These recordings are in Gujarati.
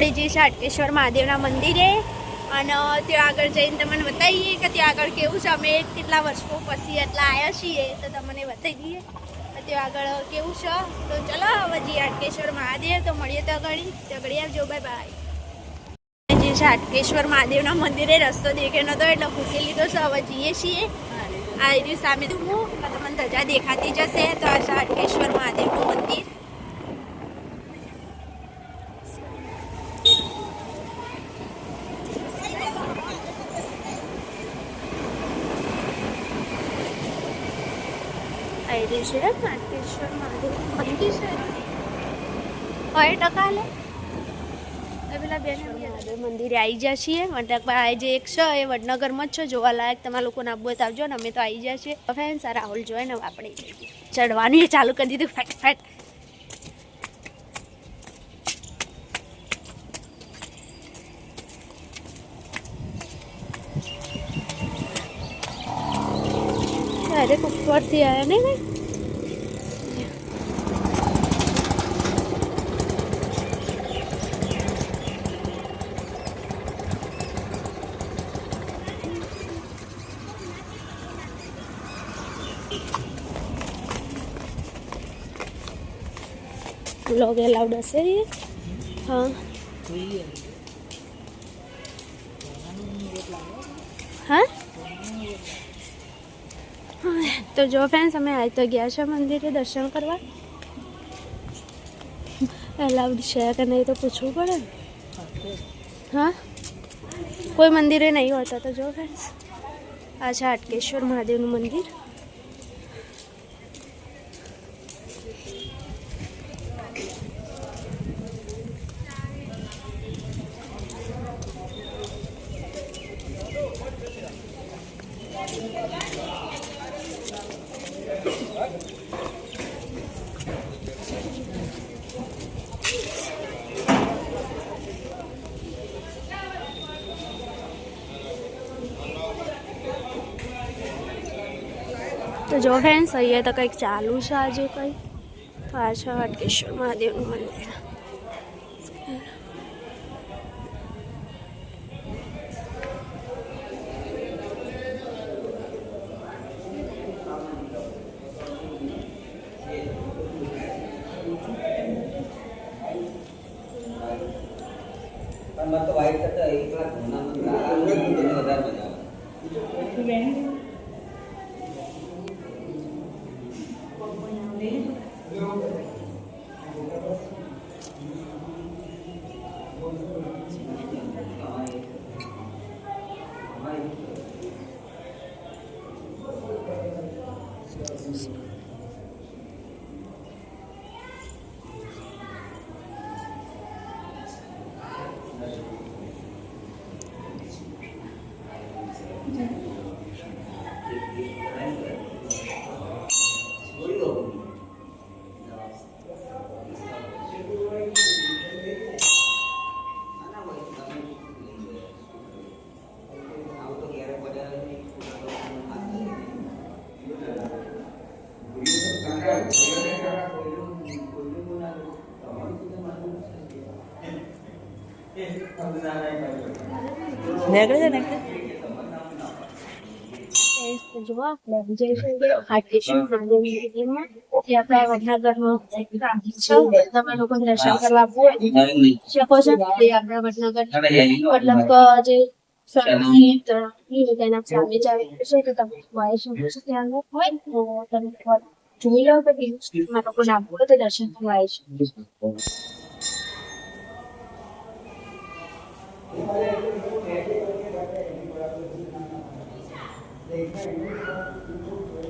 આપણે જે હાટકેશ્વર મહાદેવના મંદિરે અને ત્યાં આગળ જઈને તમને બતાવીએ કે ત્યાં આગળ કેવું છે. અમે કેટલા વર્ષો પછી એટલા આવ્યા છીએ તો તમને બતાવી દઈએ ત્યાં આગળ કેવું છે. તો ચલો હવે જે હાટકેશ્વર મહાદેવ, તો મળીએ તો આગળ. તો આગળ આવજો, બાય બાય. જે મહાદેવના મંદિરે રસ્તો દેખે નહોતો એટલે પૂછી લીધો છે. હવે જઈએ છીએ. આ રીતે સામે તો હું તમને ધજા દેખાતી જશે. તો આ છે મહાદેવનું મંદિર. આવી રહ્યું છે. માર્કેશ્વર મહાદેવ ટકા લે. પેલા બેન મહાદેવ મંદિરે આવી ગયા છીએ. આ જે એક છે, એ વડનગરમાં જ છે. જોવાલાયક તમારા લોકોને હોય તો આવજો ને, અમે તો આવી ગયા છીએ. ફેન સારા રાહુલ જોઈએ ને આપણે ચડવાનું ચાલુ કરી દીધું, ફેટ ફેટ. ઉપરથી આવ્યા નહીં ને લોગ એલાઉડ હશે હા. હા? તો જો ફ્રેન્ડ્સ અમે આજ તો ગયા છે મંદિરે દર્શન કરવા. એલાઉડ છે કે નહીં તો પૂછવું પડે હા? કોઈ મંદિરે નહીં હોતા તો જો ફ્રેન્ડ્સ આ છે હાટકેશ્વર મહાદેવનું મંદિર. તો જો ફ્રેન્ડ્સ અહીંયા તો કંઈક ચાલુ છે આજે કંઈ છે હાટકેશ્વર મહાદેવનું મંદિર. dentro નીકળે છે જો જે વડનગરમાં છે દર્શન કરવા છો વડનગર મતલબ જે તેના સામે ચાલી છે તો તમે વાય શકો છો ત્યાં જોઈ લો કે હોય તો દર્શન કરવા આવી શકો Thank you.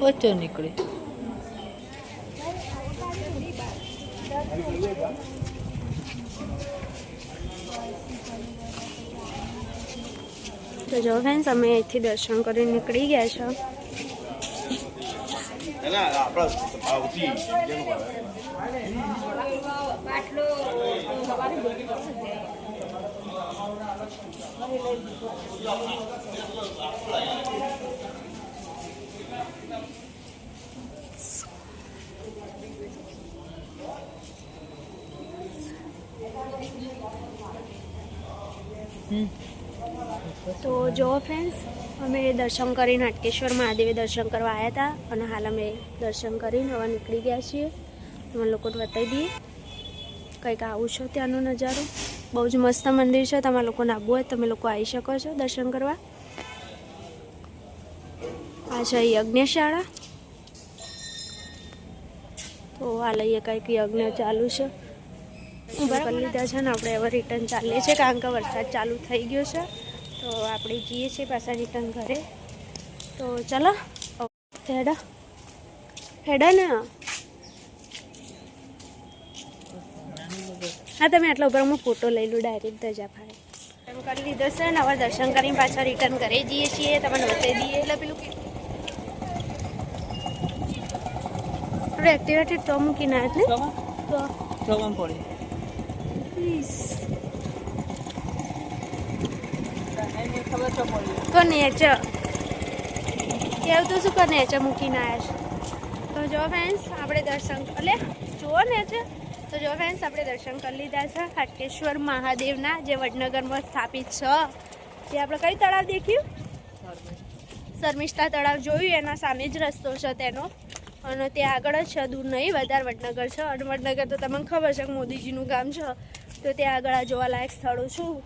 વચ્ચે નીકળી તો જો ફ્રેન્ડ્સ અમે અહીંથી દર્શન કરીને નીકળી ગયા છો તો જો ફ્રેન્ડ્સ અમે દર્શન કરીને હાટકેશ્વર મહાદેવે દર્શન કરવા આવ્યા હતા અને હાલ અમે દર્શન કરીને હવે નીકળી ગયા છીએ. તમે લોકોને બતાવી દઈએ. કંઈક આવું છો ત્યાંનો નજારો. બહુ જ મસ્ત મંદિર છે. તમારા લોકોને આવવું હોય તમે લોકો આવી શકો છો દર્શન કરવા. આ છે યજ્ઞશાળા. તો આ લઈએ કંઈક યજ્ઞ ચાલુ છે. કરી લીધા છે ને? આપણે હવે રિટર્ન ચાલીએ છીએ કારણ કે વરસાદ ચાલુ થઈ ગયો છે. તો આપણે જઈએ છીએ પાછા રિટર્ન ઘરે. તો ચાલો. હેડા. હેડા ને. હા તમે આટલા ઉપર હું ફોટો લઈ લઉં ડાયરેક્ટ ધજા ફાડે એમ કરી લીધો છે ને હવે દર્શન કરીને પાછા રિટર્ન ઘરે જઈએ છીએ. તમને બતાવી દઈએ એટલે પેલું કે આપણે એક્ટિવેટેડ તો મૂકીને આવ્યા ને તો. ચોગમ પડી. પ્લીઝ ખબર તો પડી તો નેચર. કેવું તો શું કર નેચર મૂકીને આવ્યા છે? તો જો ફ્રેન્ડ્સ આપણે દર્શન એટલે જુઓ નેચર. તો જો ફ્રેન્ડ્સ આપણે દર્શન કરી લીધા છે હાટકેશ્વર મહાદેવના, જે વડનગરમાં સ્થાપિત છે. તે આપણે કઈ તળાવ દેખ્યું? શર્મિષ્ઠા તળાવ જોયું, એના સામે જ રસ્તો છે તેનો. અને ત્યાં આગળ જ છે, દૂર નહીં, વધારે વડનગર છે. અને વડનગર તો તમને ખબર છે મોદીજીનું ગામ છે. તો ત્યાં આગળ આ જોવાલાયક સ્થળો છું.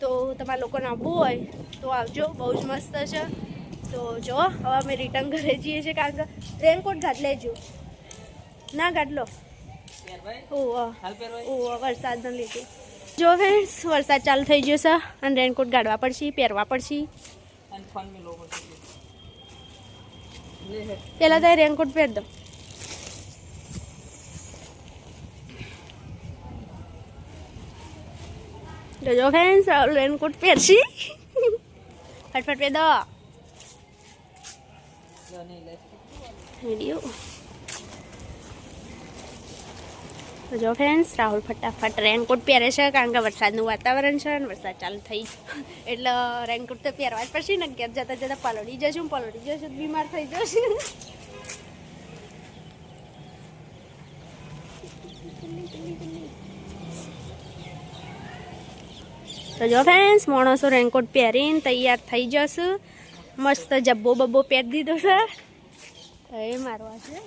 તો તમારા લોકોને આવવું હોય તો આવજો, બહુ જ મસ્ત છે. તો જો, હવે અમે રિટર્ન ઘરે જઈએ છીએ. કારણ કે રેનકોટ ઘાટ લેજો. ના ઘાટ લો. વરસાદને લીધે. જો ફ્રેન્ડ્સ વરસાદ ચાલુ થઈ ગયો છે અને રેનકોટ ગાડવા પડશે પહેરવા પડશે. પહેલાં તો રેનકોટ પહેર દો. જોજો ફ્રેન્ડ્સ રેનકોટ પહેરશી. ફટફટ પહેર. દો વીડિયો તો જો ફ્રેન્ડ્સ રાહુલ ફટાફટ રેનકોટ પહેરે છે, કારણ કે વરસાદનું વાતાવરણ છે અને વરસાદ ચાલુ થઈ એટલે રેનકોટ તો પહેરવા જ પડશે ને, ઘેર જતા જતાં પલળી જશું પલળી જશું તો બીમાર થઈ જશે. તો જો ફ્રેન્ડ્સ માણસો રેનકોટ પહેરીને તૈયાર થઈ જશું. મસ્ત જબ્બો બબ્બો પહેરી દીધો છે. એ મારવા છે